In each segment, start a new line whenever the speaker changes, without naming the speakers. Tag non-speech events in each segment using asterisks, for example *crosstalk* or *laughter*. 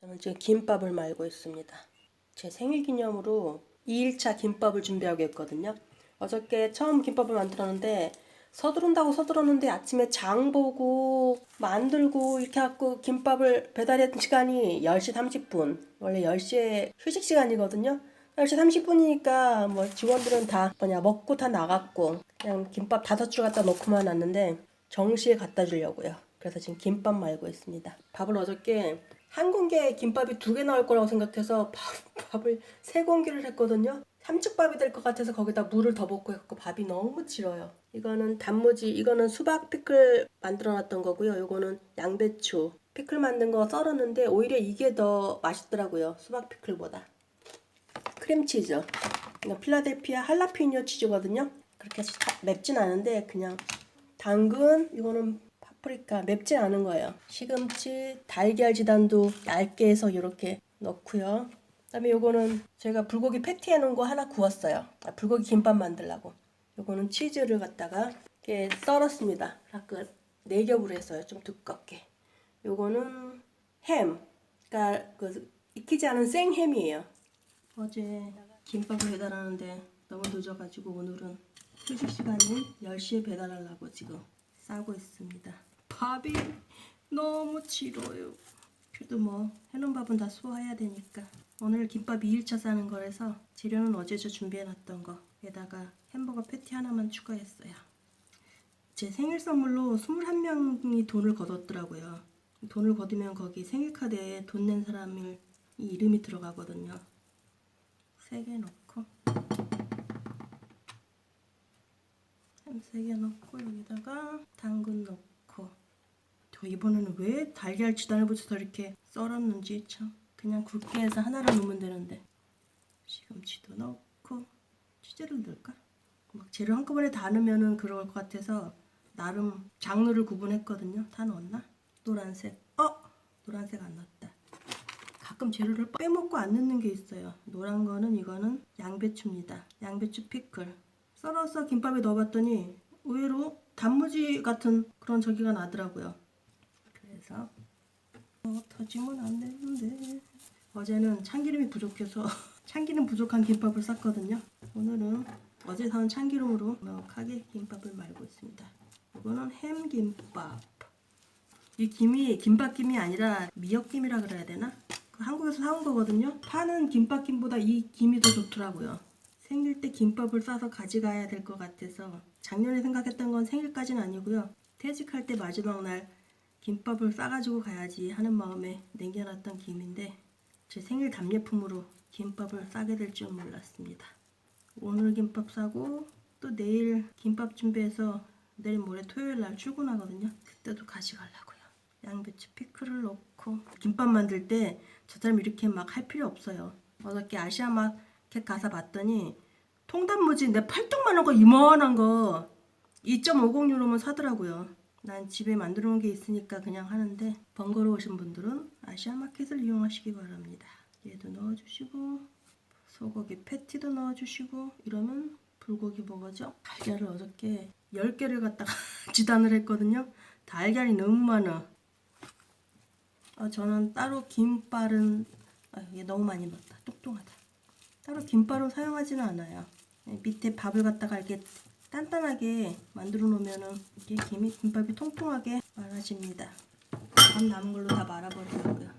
저는 지금 김밥을 말고 있습니다. 제 생일 기념으로 2일차 김밥을 준비하고 있거든요. 어저께 처음 김밥을 만들었는데 서두른다고 서둘렀는데 아침에 장 보고 만들고 이렇게 갖고 김밥을 배달했던 시간이 10시 30분. 원래 10시에 휴식 시간이거든요. 10시 30분이니까 뭐 직원들은 다 뭐냐 먹고 다 나갔고 그냥 김밥 다섯 줄 갖다 놓고만 왔는데 정시에 갖다 주려고요. 그래서 지금 김밥 말고 있습니다. 밥을 어저께 한 공기에 김밥이 두 개 나올 거라고 생각해서 밥, *laughs* 밥을 세 공기를 했거든요. 삼축밥이 될 것 같아서 거기다 물을 더 붓고 했고 밥이 너무 질어요. 이거는 단무지, 이거는 수박 피클 만들어 놨던 거고요. 이거는 양배추 피클 만든 거 썰었는데 오히려 이게 더 맛있더라고요. 수박 피클보다. 크림치즈. 이거 필라델피아 할라피뇨 치즈거든요. 그렇게 사- 맵진 않은데 그냥 당근, 이거는 파프리카 맵진 않은 거예요. 시금치, 달걀 지단도 얇게 해서 이렇게 넣고요. 그다음에 요거는 제가 불고기 패티 해놓은 거 하나 구웠어요. 아, 불고기 김밥 만들라고. 요거는 치즈를 갖다가 이렇게 썰었습니다. 약간 네 겹으로 했어요. 좀 두껍게. 요거는 햄. 그러니까 그 익히지 않은 생햄이에요. 어제 김밥을 배달하는데 너무 늦어가지고 오늘은 휴식 시간인 10시에 배달하려고 지금 싸고 있습니다. 밥이 너무 지뤄요. 그래도 뭐 해놓은 밥은 다 소화해야 되니까 오늘 김밥 2일차 싸는 거라서 재료는 어제 저 준비해놨던 거에다가 햄버거 패티 하나만 추가했어요. 제 생일 선물로 21명이 돈을 거뒀더라고요. 돈을 거두면 거기 생일 카드에 돈 낸 사람이 이름이 들어가거든요. 세개 넣고 햄세개 넣고 여기다가 당근 넣고 저 이번에는 왜 달걀 지단을 붙여서 이렇게 썰었는지 참 그냥 굵게 해서 하나를 넣으면 되는데 시금치도 넣고 치즈를 넣을까? 막 재료 한꺼번에 다 넣으면은 그럴 것 같아서 나름 장르를 구분했거든요. 다 넣었나? 노란색. 어? 노란색 안 넣었다. 가끔 재료를 빼먹고 안 넣는 게 있어요. 노란 거는 이거는 양배추입니다. 양배추 피클. 썰어서 김밥에 넣어봤더니 의외로 단무지 같은 그런 저기가 나더라고요. 그래서 어, 터지면 안 되는데 어제는 참기름이 부족해서 *laughs* 참기름 부족한 김밥을 쌌거든요. 오늘은 어제 사온 참기름으로 넉넉하게 김밥을 말고 있습니다. 이거는 햄김밥. 이 김이 김밥김이 아니라 미역김이라 그래야 되나? 그 한국에서 사온 거거든요. 파는 김밥김보다 이 김이 더 좋더라고요. 생일 때 김밥을 싸서 가져가야 될 것 같아서 작년에 생각했던 건 생일까지는 아니고요. 퇴직할 때 마지막 날 김밥을 싸가지고 가야지 하는 마음에 남겨놨던 김인데 제 생일 답례품으로 김밥을 싸게 될 줄 몰랐습니다. 오늘 김밥 싸고 또 내일 김밥 준비해서 내일 모레 토요일 날 출근하거든요. 그때도 가져가려고요. 양배추 피클을 넣고 김밥 만들 때 저처럼 이렇게 막 할 필요 없어요. 어저께 아시아 마켓 가서 봤더니 통단무지 내 팔뚝만한 거 이만한 거 2.50 유로면 사더라고요. 난 집에 만들어 놓은 게 있으니까 그냥 하는데 번거로우신 분들은 아시아 마켓을 이용하시기 바랍니다. 얘도 넣어주시고 소고기 패티도 넣어주시고 이러면 불고기 먹어죠. 달걀을 어저께 10개를 갖다가 *laughs* 지단을 했거든요. 달걀이 너무 많아. 아, 저는 따로 김발은 아, 얘 너무 많이 넣었다. 똑똑하다. 따로 김발은 사용하지는 않아요. 예, 밑에 밥을 갖다가 이렇게 단단하게 만들어 놓으면은 이게 김이 김밥이 통통하게 말아집니다. 밥 남은 걸로 다 말아버리고요.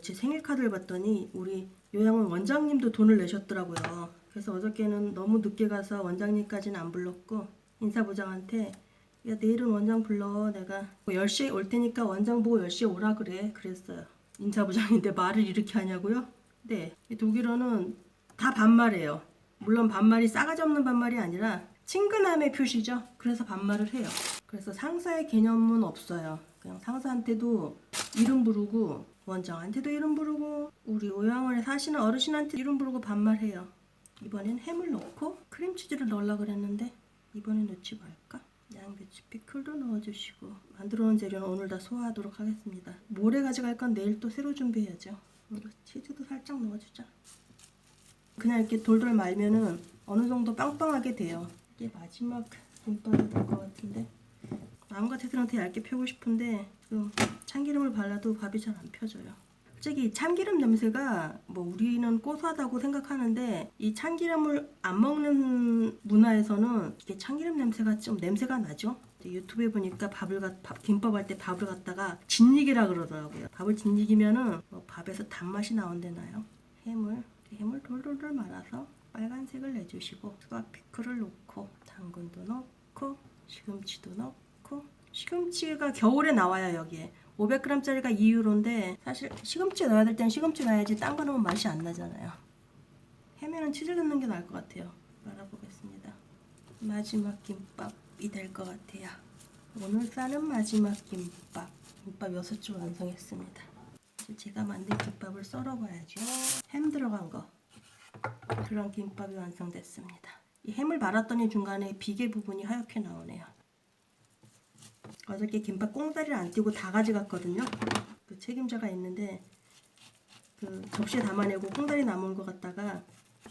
제 생일 카드를 봤더니 우리 요양원 원장님도 돈을 내셨더라고요. 그래서 어저께는 너무 늦게 가서 원장님까지는 안 불렀고 인사부장한테 야 내일은 원장 불러 내가 뭐 10시에 올 테니까 원장 보고 10시에 오라 그래 그랬어요. 인사부장인데 말을 이렇게 하냐고요? 네. 이 독일어는 다 반말이에요. 물론 반말이 싸가지 없는 반말이 아니라 친근함의 표시죠. 그래서 반말을 해요. 그래서 상사의 개념은 없어요. 그냥 상사한테도 이름 부르고 원장한테도 이름 부르고 우리 요양원에 사시는 어르신한테 이름 부르고 반말해요. 이번엔 햄을 넣고 크림치즈를 넣으려고 그랬는데 이번엔 넣지 말까? 양배추 피클도 넣어주시고 만들어 놓은 재료는 오늘 다 소화하도록 하겠습니다. 모레 가져갈 건 내일 또 새로 준비해야죠. 치즈도 살짝 넣어주자. 그냥 이렇게 돌돌 말면은 어느 정도 빵빵하게 돼요. 이게 마지막 김밥이 될것 같은데 마음 같아서는 더 얇게 펴고 싶은데 참기름을 발라도 밥이 잘 안 펴져요. 갑자기 참기름 냄새가 뭐 우리는 고소하다고 생각하는데 이 참기름을 안 먹는 문화에서는 이게 참기름 냄새가 좀 냄새가 나죠. 유튜브에 보니까 밥을 갖, 밥, 김밥 할 때 밥을 갖다가 진익이라 그러더라고요. 밥을 진익이면은 뭐 밥에서 단맛이 나온대나요? 해물 해물 돌돌돌 말아서 빨간색을 내주시고 수박 피클을 넣고 당근도 넣고 시금치도 넣고 시금치가 겨울에 나와요 여기에 500g짜리가 2유로인데 사실 시금치 넣어야 될 땐 시금치 넣어야지 딴 거 넣으면 맛이 안 나잖아요. 해면은 치즈 넣는 게 나을 것 같아요. 말아보겠습니다. 마지막 김밥이 될 것 같아요. 오늘 싸는 마지막 김밥. 김밥 6줄 완성했습니다. 제가 만든 김밥을 썰어 봐야죠. 햄 들어간 거 그런 김밥이 완성됐습니다 이 햄을 말았더니 중간에 비계 부분이 하얗게 나오네요 어저께 김밥 꽁다리를 안 띄고 다 가져갔거든요. 그 책임자가 있는데 그 접시에 담아내고 꽁다리 남은 거 갖다가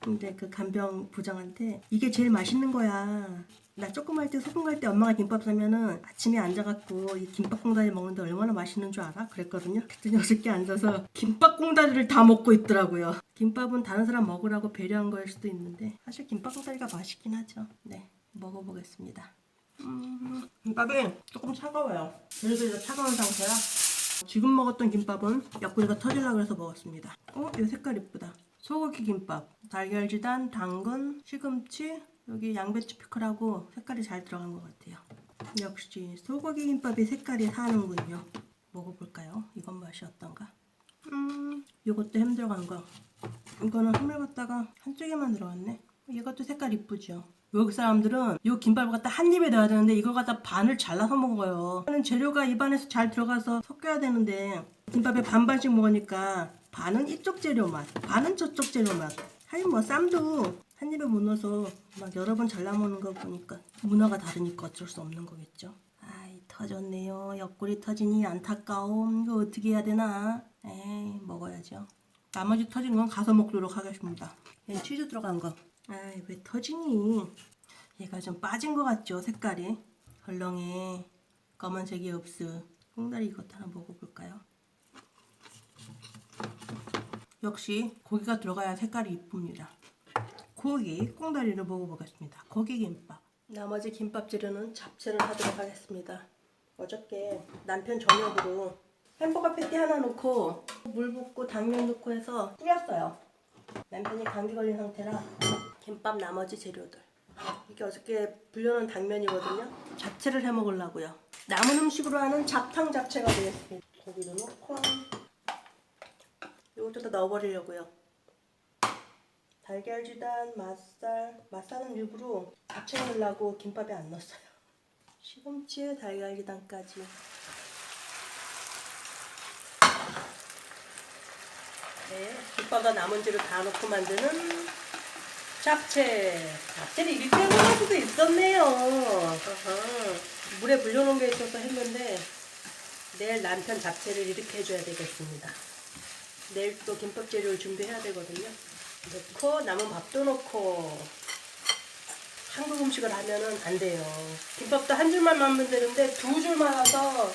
근데 그 간병 부장한테 이게 제일 맛있는 거야. 나 조금 할 때 소금 갈때 엄마가 김밥 사면은 아침에 앉아갖고 이 김밥 꽁다리 먹는데 얼마나 맛있는 줄 알아? 그랬거든요. 그랬더니 *laughs* 어저께 앉아서 김밥 꽁다리를 다 먹고 있더라고요. 김밥은 다른 사람 먹으라고 배려한 거일 수도 있는데 사실 김밥 꽁다리가 맛있긴 하죠. 네, 먹어보겠습니다. 음, 김밥이 조금 차가워요. 그래서 이제 차가운 상태라 지금 먹었던 김밥은 옆구리가 터질라 그래서 먹었습니다. 어, 이 색깔 이쁘다. 소고기 김밥, 달걀지단, 당근, 시금치, 여기 양배추 피클하고 색깔이 잘 들어간 것 같아요. 역시 소고기 김밥이 색깔이 사는군요. 먹어볼까요? 이건 맛이 어떤가? 음, 이것도 햄 들어간 거. 이거는 햄을 갖다가 한쪽에만 들어갔네. 이것도 색깔 이쁘죠? 외국 사람들은 이 김밥을 갖다 한 입에 넣어야 되는데 이걸 갖다 반을 잘라서 먹어요. 재료가 입안에서 잘 들어가서 섞여야 되는데 김밥에 반반씩 먹으니까 반은 이쪽 재료 맛, 반은 저쪽 재료 맛. 하긴 뭐 쌈도 한 입에 못 넣어서 막 여러 번 잘라 먹는 거 보니까 문화가 다르니까 어쩔 수 없는 거겠죠. 아이 터졌네요. 옆구리 터지니 안타까움. 이거 어떻게 해야 되나? 에이 먹어야죠. 나머지 터진 건 가서 먹도록 하겠습니다. 얘 치즈 들어간 거. 아이 왜 터지니? 얘가 좀 빠진 것 같죠 색깔이 헐렁해 검은색이 없어 꽁다리 이것 하나 먹어볼까요? 역시 고기가 들어가야 색깔이 이쁩니다. 고기 꽁다리를 먹어보겠습니다. 고기 김밥. 나머지 김밥 재료는 잡채를 하도록 하겠습니다. 어저께 남편 저녁으로 햄버거 패티 하나 넣고 물 붓고 당면 넣고 해서 끓였어요. 남편이 감기 걸린 상태라 김밥 나머지 재료들. 이게 어저께 불려놓은 당면이거든요. 잡채를 해 먹으려고요. 남은 음식으로 하는 잡탕 잡채가 되겠습니다. 고기도 넣고 이것도 다 넣어버리려고요 달걀지단 맛살 맛살은 일부러 잡채 넣으려고 김밥에 안 넣었어요 시금치에 달걀지단까지 네, 김밥과 재료 다 넣고 만드는 잡채. 잡채를 이렇게 해먹을 수도 있었네요. 물에 불려놓은 게 있어서 했는데 내일 남편 잡채를 이렇게 해줘야 되겠습니다. 내일 또 김밥 재료를 준비해야 되거든요. 넣고 남은 밥도 넣고 한국 음식을 하면은 안 돼요. 김밥도 한 줄만 만면 되는데 두줄 말아서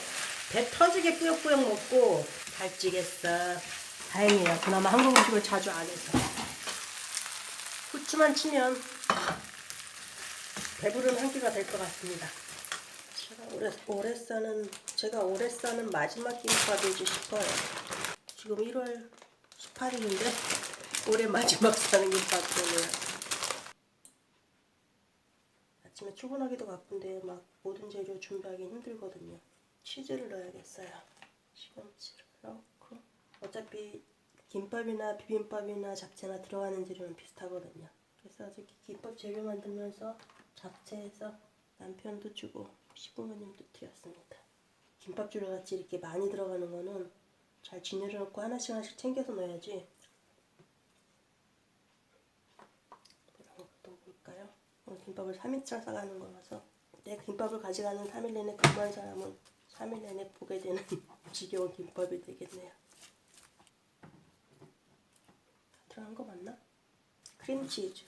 배 터지게 꾸역꾸역 먹고 잘 찌겠어. 다행이에요. 그나마 한국 음식을 자주 안 해서. 후추만 치면 배부른 한 끼가 될 것 같습니다. 제가 오래, 오래 싸는, 제가 오래 싸는 마지막 김밥이지 싶어요. 지금 1월 18일인데 올해 마지막 싸는 김밥이네요. 아침에 출근하기도 바쁜데 막 모든 재료 준비하기 힘들거든요. 치즈를 넣어야겠어요. 시금치를 넣고 어차피 김밥이나 비빔밥이나 잡채나 들어가는 재료는 비슷하거든요. 그래서 어저께 김밥 재료 만들면서 잡채해서 남편도 주고 시부모님도 드렸습니다. 김밥 재료 같이 이렇게 많이 들어가는 거는 잘 진열해 놓고 하나씩 하나씩 챙겨서 넣어야지. 것도 볼까요? 오늘 김밥을 3일차 싸가는 거라서 내 김밥을 가져가는 3일 내내 근무한 사람은 3일 내내 보게 되는 *laughs* 지겨운 김밥이 되겠네요. 들어간 거 맞나? 크림치즈.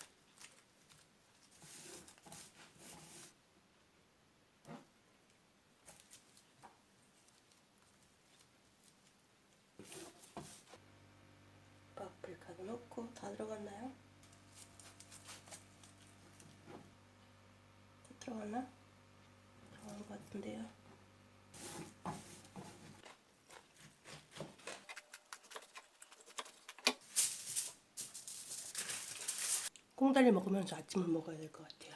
넣고 다 들어갔나요? 다 들어갔나? 들어간 것 같은데요. 꽁다리 먹으면서 아침을 먹어야 될 것 같아요.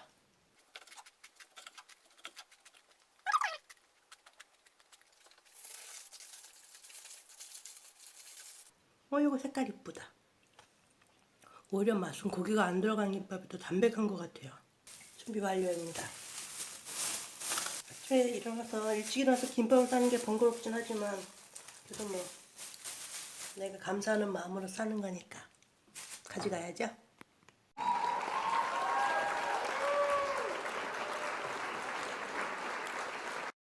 어, 이거 색깔 이쁘다. 오히려 맛은 고기가 안 들어간 김밥이 더 담백한 것 같아요. 준비 완료입니다. 아침에 일어나서 일찍 일어나서 김밥을 싸는 게 번거롭진 하지만 그래도 뭐 내가 감사하는 마음으로 싸는 거니까 가져가야죠.